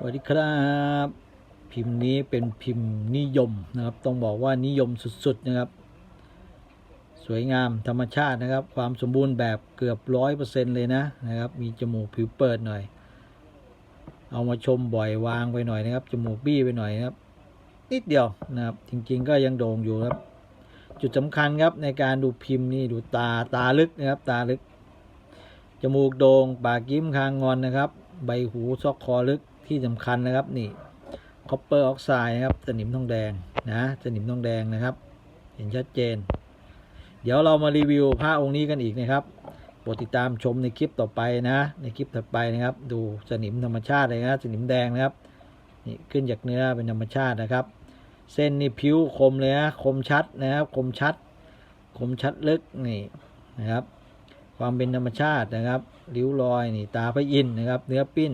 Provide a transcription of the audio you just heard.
สวัสดีครับ พิมพ์นี้เป็นพิมพ์นิยมนะครับ ต้องบอกว่านิยมสุดๆนะครับ สวยงามธรรมชาตินะครับ ความสมบูรณ์แบบเกือบร้อยเปอร์เซ็นต์เลยนะนะครับ มีจมูกผิวเปิดหน่อย เอามาชมบ่อยวางไปหน่อยนะครับ จมูกบี้ไปหน่อยนะครับ นิดเดียวนะครับ จริงๆก็ยังโด่งอยู่ครับ จุดสำคัญครับในการดูพิมพ์นี่ดูตาตาลึกนะครับ ตาลึก จมูกโดง่งปากยิ้มคางงอนนะครับ ใบหูซอกคอลึก ที่สำคัญนะครับนี่คอปเปอร์ออกไซด์นะครับสนิมทองแดงนะสนิมทองแดงนะครับ เห็นชัดเจน เดี๋ยวเรามารีวิวพระองค์นี้กันอีกนะครับโปรดติดตามชมในคลิปต่อไปนะ ในคลิปถัดไปนะครับ ดูสนิมธรรมชาติเลยนะสนิมแดงนะครับนี่ขึ้นจากเนื้อเป็นธรรมชาตินะครับ เส้นนี่ผิวคมเลยนะคมชัดนะครับ คมชัด คมชัดลึกนี่นะครับ ความเป็นธรรมชาตินะครับริ้วรอยนี่ตาพระอินนะครับ เนื้อปิ้น